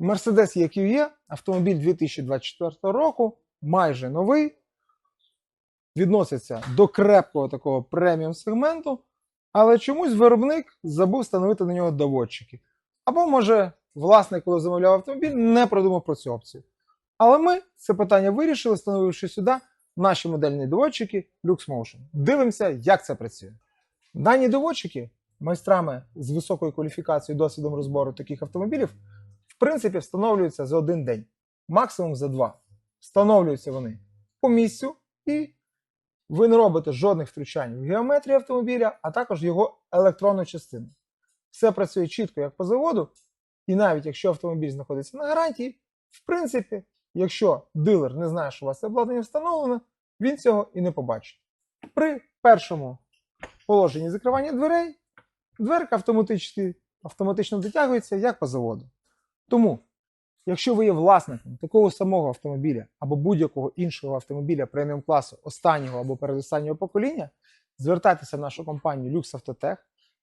Mercedes EQE, автомобіль 2024 року, майже новий, відноситься до крепкого такого преміум сегменту, але чомусь виробник забув встановити на нього доводчики. Або, може, власник, коли замовляв автомобіль, не продумав про цю опцію. Але ми це питання вирішили, встановивши сюди наші модельні доводчики LuxMotion. Дивимося, як це працює. Дані доводчики майстрами з високою кваліфікацією досвідом розбору таких автомобілів, принципі, встановлюються за один день, максимум за два. Встановлюються вони по місцю, і ви не робите жодних втручань в геометрію автомобіля, а також його електронну частину. Все працює чітко, як по заводу, і навіть якщо автомобіль знаходиться на гарантії, в принципі, якщо дилер не знає, що у вас обладнання встановлено, він цього і не побачить. При першому положенні закривання дверей дверка автоматично, дотягується як по заводу. Тому, якщо ви є власником такого самого автомобіля або будь-якого іншого автомобіля преміум класу останнього або передостаннього покоління, звертайтеся в нашу компанію Lux Autotech.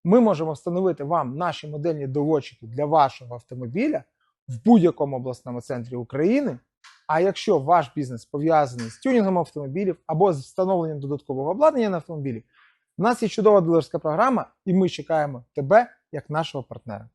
Ми можемо встановити вам наші модельні доводчики для вашого автомобіля в будь-якому обласному центрі України. А якщо ваш бізнес пов'язаний з тюнінгом автомобілів або з встановленням додаткового обладнання на автомобілі, у нас є чудова дилерська програма, і ми чекаємо тебе як нашого партнера.